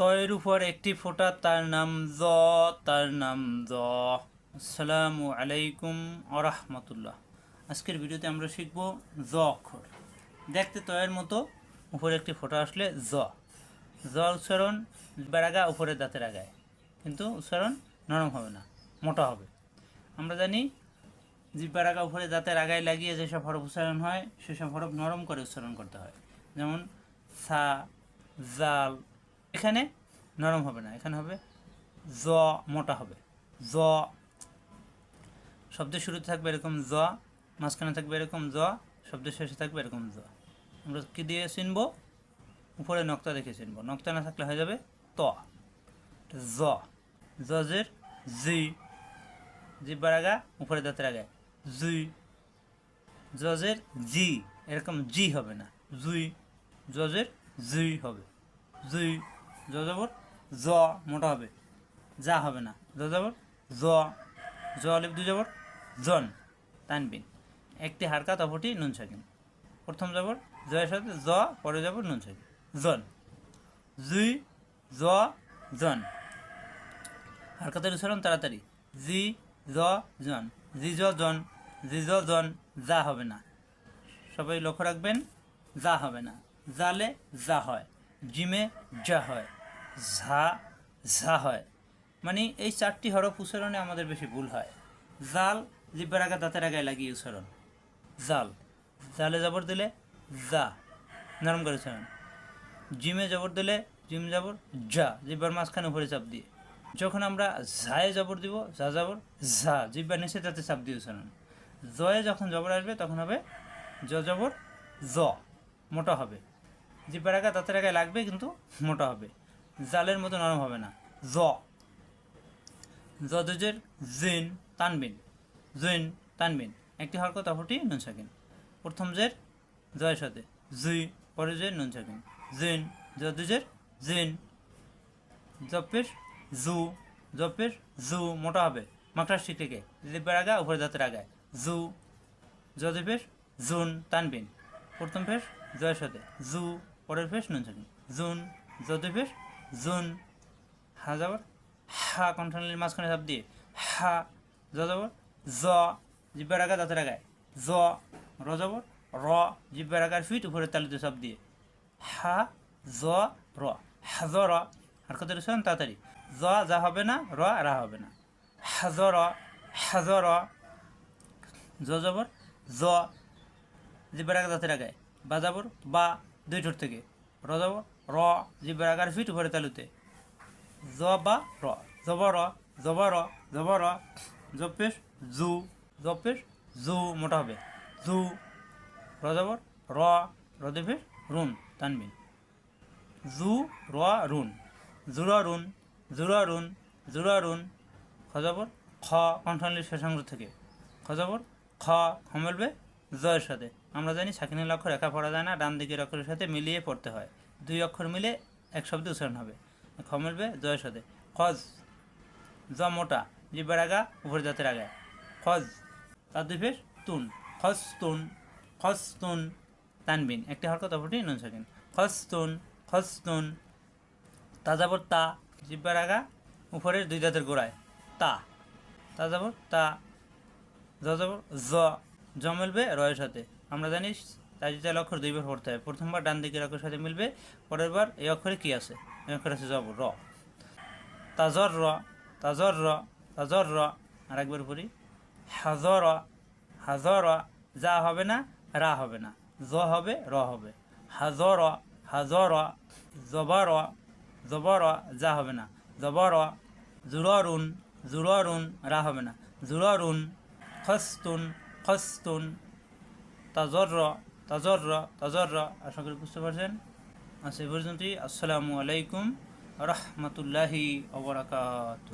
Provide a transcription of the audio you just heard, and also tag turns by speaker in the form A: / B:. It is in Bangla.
A: তয়ের উপর একটি ফোঁটা, তার নাম জ, তার নাম জ। আসসালামু আলাইকুম আরহামতুল্লাহ। আজকের ভিডিওতে আমরা শিখব জ অক্ষর। দেখতে তয়ের মতো, উপরে একটি ফোঁটা আসলে জ। জ উচ্চারণ বেড়াগা উপরে দাঁতের আগায়। কিন্তু উচ্চারণ নরম হবে না, মোটা হবে। আমরা জানি জিব্বার আগা, উপরে দাঁতের আগায় লাগিয়ে যেসব হরফ উচ্চারণ হয়, সেসব হরফ নরম করে উচ্চারণ করতে হয়। যেমন সা, জাল এখানে নরম হবে না, এখানে হবে জ মোটা হবে। জ শব্দের শুরুতে থাকবে এরকম জ, মাঝখানে থাকবে এরকম জ শব্দের শেষে থাকবে এরকম জ। আমরা কি দিয়ে চিনব? উপরে নক্তা দেখে চিনব। নক্তা না থাকলে হয়ে যাবে ত। জ। জজের জি। জিব্বার আগা উপরে দাঁতের আগে। জুই। জজের জি। এরকম জি হবে না। জুই। জজের জুই হবে। জুই। জজবর জ মোটা হবে। যা হবে না। জজবর জ জ লিপ দু জবর জন, তানবিন। একটি হারকাত, অপরটি নুন সাকিন। প্রথম জবর জয়ের সাথে জ পরে জবর নুন সাকিন। জন। জুই জ, জন। হারকাতের উচ্চারণ তাড়াতাড়ি। জি, জ, জন। জি, জ, জন। জি, জ, জন। যা হবে না। সবাই লক্ষ্য রাখবেন, যা হবে না। জালে যা হয়। জিমে যা হয়। ঝা ঝা হয়। মানে এই চারটি হরফ উচ্চারণে আমাদের বেশি ভুল হয়। জাল জিব্বার আগা দাঁতের আগায় লাগিয়ে উচ্চারণ। জাল। জালে জবর দিলে যা নরম করে উচ্চারণ। জিমে জবর দিলে জিম জবর যা জিব্বার মাঝখানে উপরে চাপ দিয়ে। যখন আমরা ঝায়ে জবর দিব যা জবর, ঝা, জিব্বার নিচে তাতে চাপ দিয়ে উচ্চারণ। জয়ে যখন জবর আসবে, তখন হবে জ জবর, জ, মোটা হবে। জিব্বার আগা দাঁতের আগায় লাগবে, কিন্তু মোটা হবে। জালের মতো নরম হবে না। জ। জদুজের জিন তানবিন। জৈন তানবিন। একটি হরকত অপরটি নুন সাকিন। প্রথম জের জয়ের সাথে। জুই পরে জের নুন সাকিন। জিন জদুজের জিন। জপের জু জপের জু মোটা হবে। মাকড়ার থেকে লিপের আগা, উপরে দাঁতের আগায় জু জদিপের জুন তানবিন। প্রথম ফেস জয়ের সাথে। জু, পরের ফেস নুন সাকিন। June জদিপের June. হা যাবার হা কণ্ঠনালীর মাঝখানে চাপ দিয়ে। হা, জ যাবর জ জিব্বার আগা দাঁতের আগায় জ র যাবর র জিব্বার আগার ফিট উপরে তালিতে চাপ দিয়ে। হা, জ র হাজ র আর কত রয়েছেন তাড়াতাড়ি। জ, যা হবে না র রা হবে না। হাজ র হাজ র জ যাবর জ জিব্বার আগা দাঁতের আগায় বা যাবর বা দুই ঠোঁট থেকে। র যাবর র জিব্বার আগার ফিট উপরে তালুতে। জ বা র জব র জব র জব র জপেশ জু। জপেশ জু মোটা হবে। জু। র জবর র রদেফের রুন তানবিন। জু র রুন জুরা রুন জুরা রুন জুরা রুন খজবর খ কণ্ঠনালীর শেষাংশ থেকে। খজবর খ খ জয়ের সাথে। আমরা জানি সাকিনের লক্ষ্য একা পড়া যায় না ডান দিকের অক্ষরের সাথে মিলিয়ে পড়তে হয়। দুই অক্ষর মিলে এক শব্দে উচ্চারণ হবে। খ মিলবে জয়ের সাথে খজ, জ মোটা, জিব্বার আগা উপরে জাতের আগায় খজ, তার দুই ফের তুন। খজ তুন খজ তুন, তানবিন। একটি হরকত অপরটি নুন সাকিন খজ তুন খজ তুন, তাজাবর তা, জিব্বার আগা, উপরের দুই দাঁতের গোড়ায়। তা, তাজাবর তা যাযাবর জ জ মিলবে রয়ের সাথে। আমরা জানি তাজিতাল অক্ষর দুইবার পড়তে হয়। প্রথমবার ডান দিকের অক্ষরের সাথে মিলবে পরের বার এই অক্ষরে কি আছে? এই অক্ষর আছে জবর র। তাজর র। তাজর র। তাজর, র। আর একবার পড়ি। হাজর হাজর। যা হবে না, রা হবে না। জ হবে, র হবে। হাজর হাজর। জবর জবর। যা হবে না। জবর। জুররুন জুররুন। রা হবে না। জুররুন, খস্তুন খস্তুন। তাজর তাজর তাজর আশা করি বুঝতে পারছেন। আচ্ছা এই পর্যন্তই। আসসালামু আলাইকুম রহমতুল্লাহি অবরাকাত